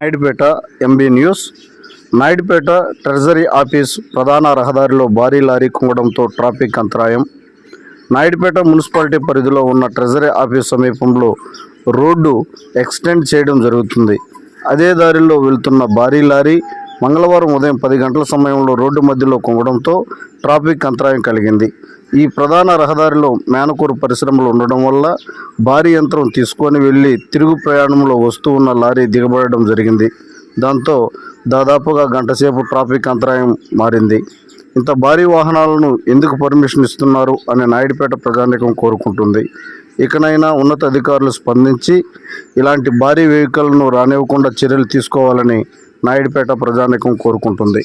Naidupeta MB news. Naidupeta treasury office ప్రధాన రహదారిలో భారీ లారీ కుంగడంతో ట్రాఫిక్ అంతరాయం. నాయుడుపేట మున్సిపాలిటీ పరిధిలో ఉన్న ట్రెజరీ ఆఫీస్ సమీపంలో రోడ్డు ఎక్స్టెండ్ చేయడం జరుగుతుంది. అదే దారిలో వెళ్తున్న భారీ లారీ మంగళవారం ఉదయం పది గంటల సమయంలో రోడ్డు మధ్యలో కుంగడంతో ట్రాఫిక్ అంతరాయం కలిగింది. ఈ ప్రధాన రహదారిలో మేనకూరు పరిశ్రమలు ఉండడం వల్ల భారీ యంత్రం తీసుకొని వెళ్ళి తిరుగు ప్రయాణంలో వస్తూ ఉన్న లారీ దిగబడడం జరిగింది. దాంతో దాదాపుగా గంటసేపు ట్రాఫిక్ అంతరాయం మారింది. ఇంత భారీ వాహనాలను ఎందుకు పర్మిషన్ ఇస్తున్నారు అని నాయుడుపేట ప్రజానికం కోరుకుంటుంది. ఇకనైనా ఉన్నత అధికారులు స్పందించి ఇలాంటి భారీ వెహికల్ను రానివ్వకుండా చర్యలు తీసుకోవాలని నాయుడుపేట ప్రజానికం కోరుకుంటుంది.